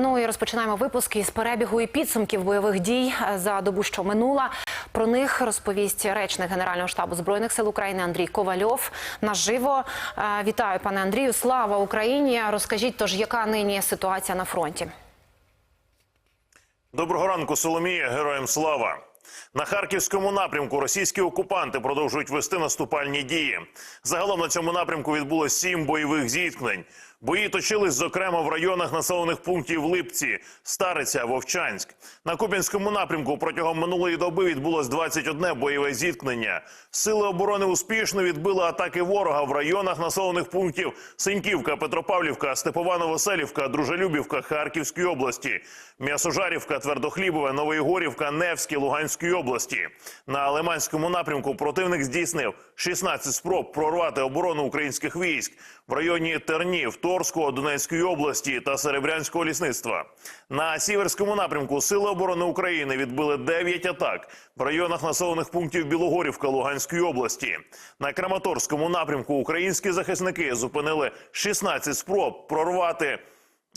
Ну і розпочинаємо випуск із перебігу і підсумків бойових дій е, за добу, що минула. Про них розповість речник Генерального штабу збройних сил України Андрій Ковальов. Наживо Е, вітаю, пане Андрію. Слава Україні! Розкажіть, тож яка нині ситуація на фронті? Доброго ранку, Соломія. Героям слава. На харківському напрямку російські окупанти продовжують вести наступальні дії. Загалом на цьому напрямку відбулося сім бойових зіткнень. Бої точились, зокрема, в районах населених пунктів Липці, Стариця, Вовчанськ. На Куп'янському напрямку протягом минулої доби відбулось 21 бойове зіткнення. Сили оборони успішно відбили атаки ворога в районах населених пунктів Синьківка, Петропавлівка, Степовано-Веселівка, Дружелюбівка Харківської області, М'ясожарівка, Твердохлібове, Новоігорівка, Невське, Луганської області. На Лиманському напрямку противник здійснив 16 спроб прорвати оборону українських військ в районі Тернів, Торського, Донецької області та Серебрянського лісництва. На Сіверському напрямку Сили оборони України відбили 9 атак в районах населених пунктів Білогорівка Луганської області. На Краматорському напрямку українські захисники зупинили 16 спроб прорвати.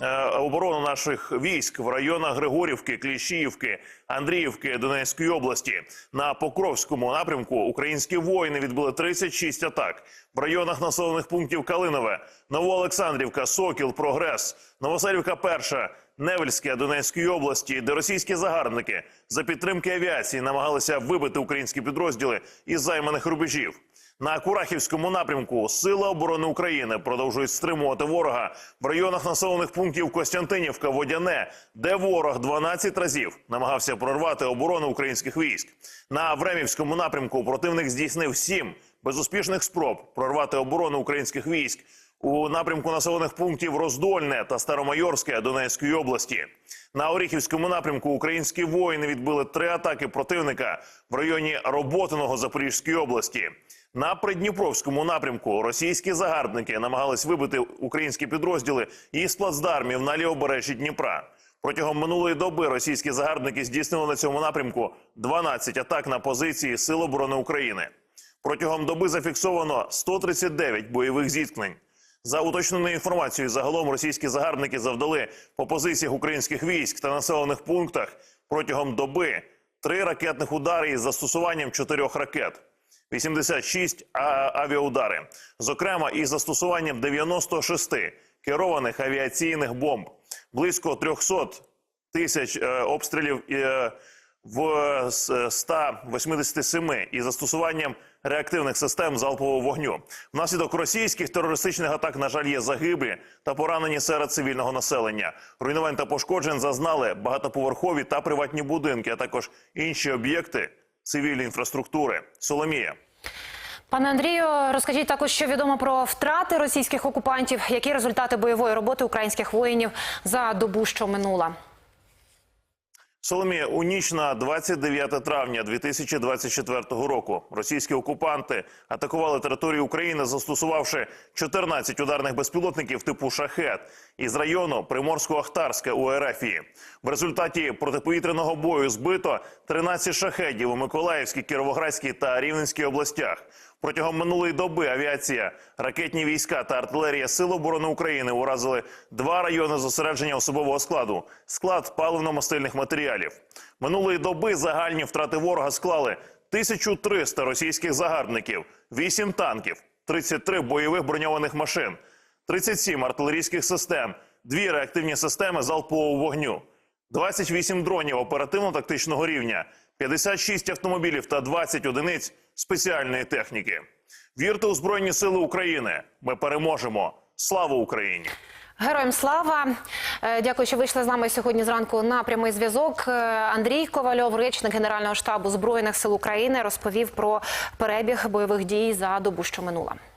Е, оборону наших військ в районах Григорівки, Кліщіївки, Андріївки Донецької області. На Покровському напрямку українські воїни відбили 36 атак в районах населених пунктів Калинове, Новоолександрівка, Сокіл, Прогрес, Новоселівка, Перша. Невельське Донецької області, де російські загарбники за підтримки авіації намагалися вибити українські підрозділи із займаних рубежів. На Курахівському напрямку Сили оборони України продовжують стримувати ворога в районах населених пунктів Костянтинівка, Водяне, де ворог 12 разів намагався прорвати оборону українських військ. На Времівському напрямку противник здійснив сім безуспішних спроб прорвати оборону українських військ у напрямку населених пунктів Роздольне та Старомайорське Донецької області. На Оріхівському напрямку українські воїни відбили три атаки противника в районі Роботиного Запорізької області. На Придніпровському напрямку російські загарбники намагались вибити українські підрозділи із плацдармів на лівобережжі Дніпра. Протягом минулої доби російські загарбники здійснили на цьому напрямку 12 атак на позиції Сил оборони України. Протягом доби зафіксовано 139 бойових зіткнень. За уточненою інформацією, загалом російські загарбники завдали по позиціях українських військ та населених пунктах протягом доби три ракетних удари із застосуванням чотирьох ракет. 86 а- авіаудари, зокрема із застосуванням 96 керованих авіаційних бомб, близько 300 тисяч е, обстрілів е, в с- 187 із застосуванням реактивних систем залпового вогню. Внаслідок російських терористичних атак, на жаль, є загиблі та поранені серед цивільного населення. Руйнувань та пошкоджень зазнали багатоповерхові та приватні будинки, а також інші об'єкти цивільної інфраструктури. Соломія. Пане Андрію, розкажіть також, що відомо про втрати російських окупантів, які результати бойової роботи українських воїнів за добу, що минула. Соломія, у ніч на 29 травня 2024 року російські окупанти атакували територію України, застосувавши 14 ударних безпілотників типу шахет із району Приморсько-Ахтарська у Ерефії. В результаті протиповітряного бою збито 13 шахедів у Миколаївській, Кіровоградській та Рівненській областях. Протягом минулої доби авіація, ракетні війська та артилерія Сил оборони України уразили два райони зосередження особового складу, склад паливно-мастильних матеріалів. Минулої доби загальні втрати ворога склали 1300 російських загарбників, 8 танків, 33 бойових броньованих машин, 37 артилерійських систем, 2 реактивні системи залпового вогню, 28 дронів оперативно-тактичного рівня, 56 автомобілів та 20 одиниць спеціальної техніки. Вірте у Збройні Сили України. Ми переможемо. Слава Україні! Героям слава! Е, Дякую, що вийшли з нами сьогодні зранку на прямий зв'язок. Е, Андрій Ковальов, речник Генерального штабу збройних сил України, розповів про перебіг бойових дій за добу, що минула.